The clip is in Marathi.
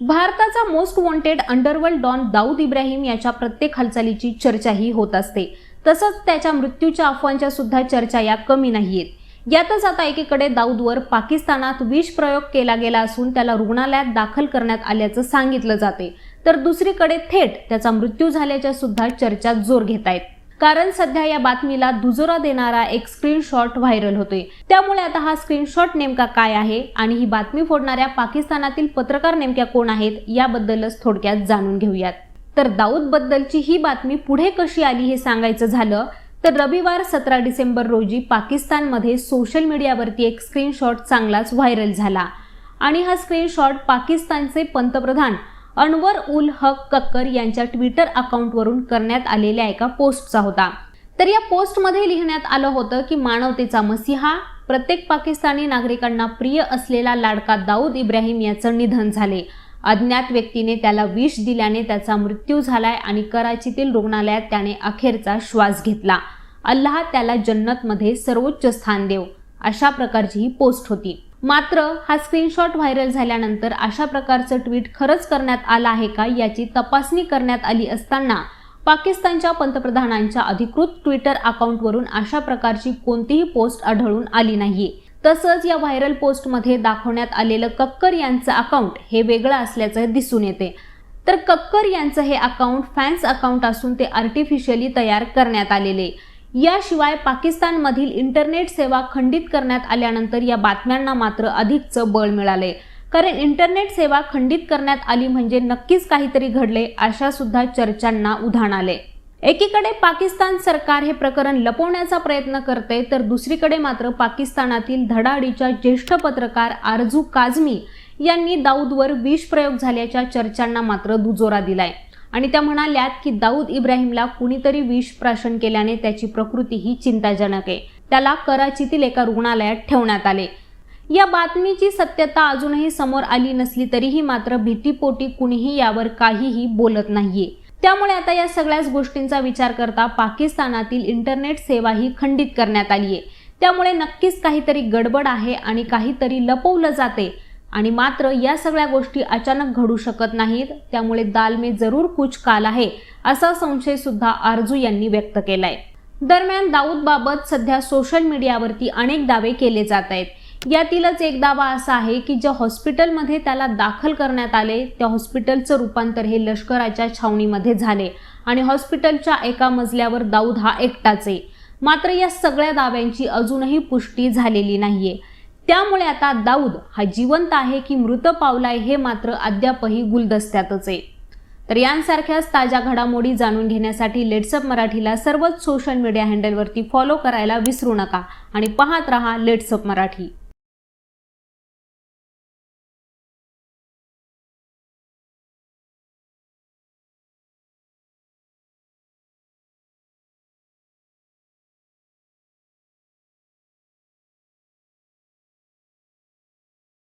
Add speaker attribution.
Speaker 1: भारताचा most wanted underworld don Dawood Ibrahim याच्या प्रत्येक हालचालीची चर्चाही होत असते. तसंच त्याच्या मृत्यूच्या अफवांच्या सुद्धा चर्चा या कमी नाहीयेत. यातच आता एकीकडे दाऊदवर पाकिस्तानात विष प्रयोग केला गेला असून त्याला रुग्णालयात दाखल करण्यात आल्याचं सांगितलं जाते. तर दुसरीकडे थेट त्याचा मृत्यू झाल्याच्या सुद्धा चर्चा जोर घेत आहेत कारण सध्या या बातमीला दुजोरा देणारा एक स्क्रीनशॉट व्हायरल होतोय. त्यामुळे आता हा स्क्रीनशॉट नेमका काय आहे आणि ही बातमी फोडणाऱ्या पाकिस्तानातील पत्रकार नेमक्या कोण आहेत याबद्दलच थोडक्यात जाणून घेऊयात. तर दाऊद बद्दलची ही बातमी पुढे कशी आली हे सांगायचं झालं तर रविवार सतरा डिसेंबर रोजी पाकिस्तानमध्ये सोशल मीडियावरती एक स्क्रीनशॉट चांगलाच व्हायरल झाला. आणि हा स्क्रीनशॉट पाकिस्तानचे पंतप्रधान अनवर उल हक कक्कर यांच्या ट्विटर अकाउंटवरून करण्यात आलेल्या एका पोस्टचा होता. तर या पोस्टमध्ये लिहिण्यात आलं होतं की मानवतेचा मसिहा प्रत्येक पाकिस्तानी नागरिकांना प्रिय असलेला लाडका दाऊद इब्राहिम याचं निधन झाले. अज्ञात व्यक्तीने त्याला विष दिल्याने त्याचा मृत्यू झालाय आणि कराचीतील रुग्णालयात त्याने अखेरचा श्वास घेतला. अल्लाह त्याला जन्नतमध्ये सर्वोच्च स्थान देव अशा प्रकारची ही पोस्ट होती. मात्र हा स्क्रीनशॉट व्हायरल झाल्यानंतर अशा प्रकारचं ट्विट खरंच करण्यात आलं आहे का याची तपासणी करण्यात आली असताना पाकिस्तानच्या पंतप्रधानांच्या अधिकृत ट्विटर अकाउंटवरून अशा प्रकारची कोणतीही पोस्ट आढळून आली नाहीये. तसंच या व्हायरल पोस्टमध्ये दाखवण्यात आलेलं कक्कर यांचं अकाउंट हे वेगळं असल्याचं दिसून येते. तर कक्कर यांचं हे अकाउंट फॅन्स अकाउंट असून ते आर्टिफिशियली तयार करण्यात आलेले. याशिवाय पाकिस्तानमधील इंटरनेट सेवा खंडित करण्यात आल्यानंतर या बातम्यांना मात्र अधिकचं बळ मिळाले. कारण इंटरनेट सेवा खंडित करण्यात आली म्हणजे नक्कीच काहीतरी घडले अशा सुद्धा चर्चांना उधाण आले. एकीकडे पाकिस्तान सरकार हे प्रकरण लपवण्याचा प्रयत्न करते तर दुसरीकडे मात्र पाकिस्तानातील धडाडीच्या ज्येष्ठ पत्रकार आरजू काझमी यांनी दाऊदवर विष प्रयोग झाल्याच्या चर्चांना मात्र दुजोरा दिलाय. आणि त्या म्हणाल्यात की दाऊद इब्राहिमला कुणीतरी विष प्राशन केल्याने त्याची प्रकृती ही चिंताजनक आहे. त्याला कराचीतील एका रुग्णालयात ठेवण्यात आले. या बातमीची सत्यता अजूनही समोर आली नसली तरीही मात्र भीतीपोटी कुणीही यावर काहीही बोलत नाहीये. त्यामुळे आता या सगळ्याच गोष्टींचा विचार करता पाकिस्तानातील इंटरनेट सेवा ही खंडित करण्यात आली आहे त्यामुळे नक्कीच काहीतरी गडबड आहे आणि काहीतरी लपवलं जाते. आणि मात्र या सगळ्या गोष्टी अचानक घडू शकत नाहीत त्यामुळे दाल में जरूर कुछ काल आहे असा संशय सुद्धा आरजू यांनी व्यक्त केलाय. दरम्यान दाऊद बाबत सध्या सोशल मीडियावरती अनेक दावे केले जात आहेत. यातीलच एक दावा असा आहे की ज्या हॉस्पिटलमध्ये त्याला दाखल करण्यात आले त्या हॉस्पिटलचं रूपांतर हे लष्कराच्या छावणीमध्ये झाले आणि हॉस्पिटलच्या एका मजल्यावर दाऊद हा एकटाच आहे. मात्र या सगळ्या दाव्यांची अजूनही पुष्टी झालेली नाहीये. त्यामुळे आता दाऊद हा जिवंत आहे की मृत पावलाय हे मात्र अद्यापही गुलदस्त्यातच आहे. तर यांसारख्याच ताज्या घडामोडी जाणून घेण्यासाठी लेट्सअप मराठीला सर्वच सोशल मीडिया हँडलवरती फॉलो करायला विसरू नका आणि पाहत रहा लेट्सअप मराठी.